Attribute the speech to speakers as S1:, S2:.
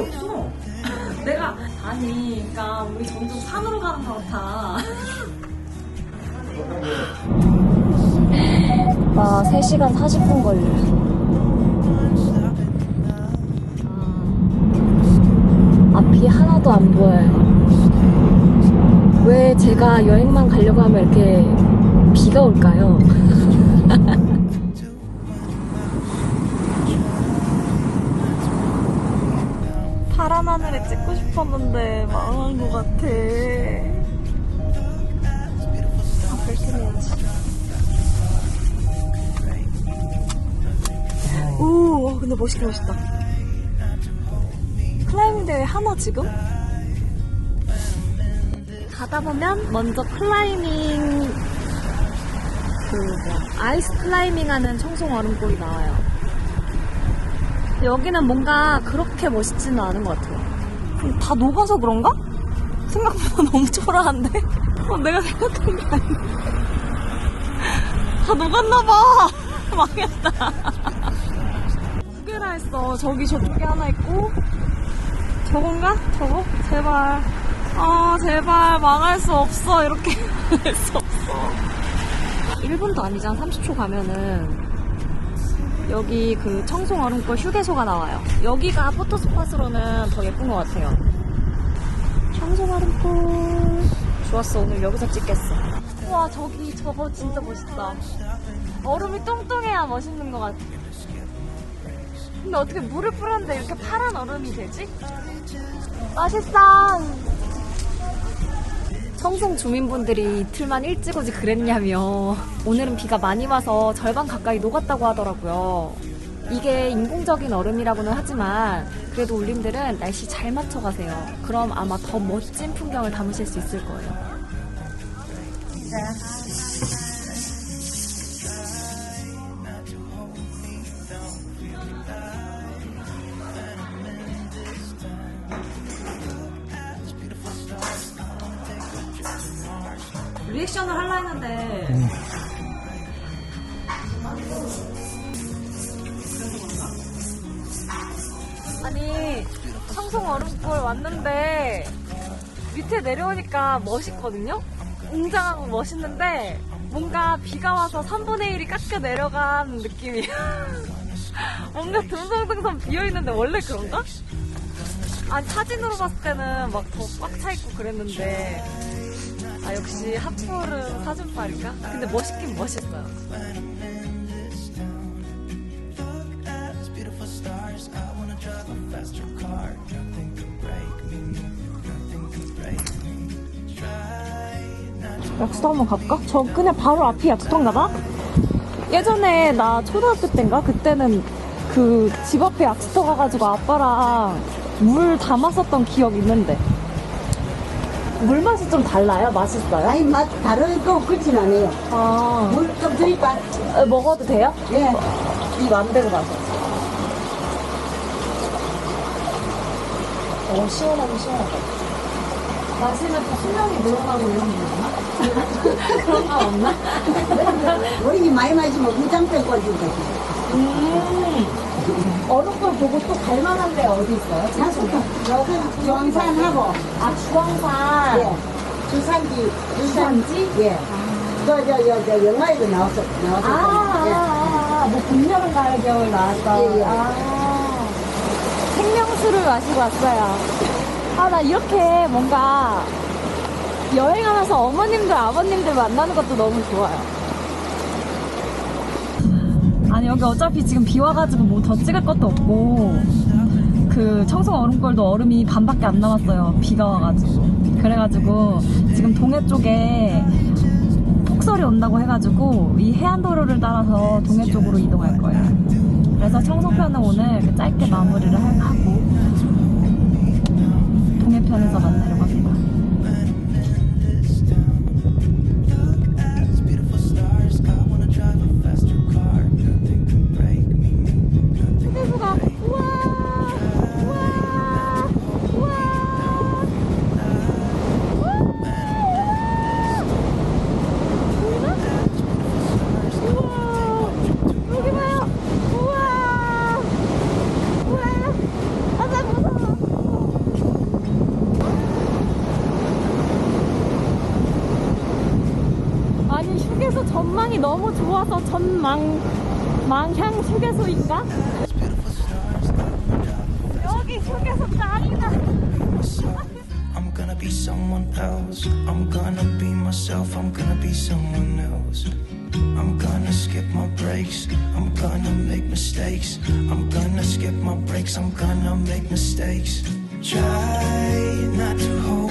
S1: 재미없어. 내가 아니, 그러니까 우리 점점 산으로 가는 것 같아. 와, 3시간 40분 걸려. 아, 앞이 하나도 안 보여요. 왜 제가 여행만 가려고 하면 이렇게 비가 올까요? 파란 하늘에 찍고 싶었는데 망한 것 같아. 아, 벨트 해야지. 오, 와, 근데 멋있다, 멋있다. 클라이밍 대회 하나 지금? 가다 보면 먼저 클라이밍 그 뭐, 아이스 클라이밍 하는 청송 얼음골이 나와요. 여기는 뭔가 그렇게 멋있지는 않은 것 같아요. 다 녹아서 그런가? 생각보다 너무 초라한데? 어, 내가 생각한 게 아닌데. 다 녹았나봐. 망했다. 두 개나 했어. 저기 저쪽에 하나 있고, 저건가? 저거? 제발. 아, 제발. 망할 수 없어. 이렇게 할 수 없어. 1분도 아니잖아. 30초 가면은. 여기 그 청송 얼음골 휴게소가 나와요. 여기가 포토스팟으로는 더 예쁜 것 같아요. 청송 얼음골. 좋았어. 오늘 여기서 찍겠어. 와, 저기 저거 진짜 멋있다. 얼음이 뚱뚱해야 멋있는 것 같아. 근데 어떻게 물을 뿌렸는데 이렇게 파란 얼음이 되지? 맛있다. 청송 주민분들이 이틀만 일찍 오지 그랬냐며 오늘은 비가 많이 와서 절반 가까이 녹았다고 하더라고요. 이게 인공적인 얼음이라고는 하지만 그래도 울림들은 날씨 잘 맞춰 가세요. 그럼 아마 더 멋진 풍경을 담으실 수 있을 거예요. 리액션을 하려 했는데 아니 청송 얼음골 왔는데 밑에 내려오니까 멋있거든요? 웅장하고 멋있는데 뭔가 비가 와서 3분의 1이 깎여 내려간 느낌이야 뭔가 듬성듬성 비어있는데 원래 그런가? 아니 사진으로 봤을 때는 막 더 꽉 차 있고 그랬는데 아 역시 핫플은 사진빨인가? 근데 멋있긴 멋있어요. 약수터 한번 갈까? 저 그냥 바로 앞이 약수터인가 봐? 예전에 나 초등학교 때인가? 그때는 그 집 앞에 약수터 가가지고 아빠랑 물 담았었던 기억 있는데 물 맛이 좀 달라요? 맛있어요?
S2: 아니 맛 다르고 그렇진 않아요.
S1: 아
S2: 물 좀 드릴까?
S1: 에, 먹어도 돼요?
S2: 예.
S1: 입 안 대고 가서 어 시원하고 시원하다 마시면 또 수명이 늘어나고 이런 거 있나? 그런 거 없나?
S2: 어린이 많이 마시면 무장병 걸린다.
S1: 음 얼음골 보고 또 갈만한 데 어디 있어요?
S2: 여기 주황산하고
S1: 아 주황산
S2: 예. 주산지
S1: 주산지?
S2: 예. 저저저 저 영화에도 나왔어
S1: 아,
S2: 나왔어.
S1: 아, 아, 아, 뭐 봄, 여름, 가을, 겨울 나왔어.
S2: 예, 예.
S1: 아, 생명수를 마시고 왔어요. 아, 나 이렇게 뭔가 여행하면서 어머님들, 아버님들 만나는 것도 너무 좋아요. 아니, 여기 어차피 지금 비 와가지고 뭐 더 찍을 것도 없고, 그 청송 얼음골도 얼음이 반밖에 안 남았어요. 비가 와가지고. 그래가지고 지금 동해 쪽에 폭설이 온다고 해가지고 이 해안도로를 따라서 동해 쪽으로 이동할 거예요. 그래서 청송편은 오늘 짧게 마무리를 하- 하고 동해편에서 만나려고 합니다. 너무 좋아서 전망 망향 휴게소인가? 여기 휴게소 짱이다.
S3: I'm gonna be someone else. I'm gonna be myself. I'm gonna be someone else. I'm gonna skip my breaks. I'm gonna make mistakes. I'm gonna skip my breaks. I'm gonna make mistakes. Try not to hold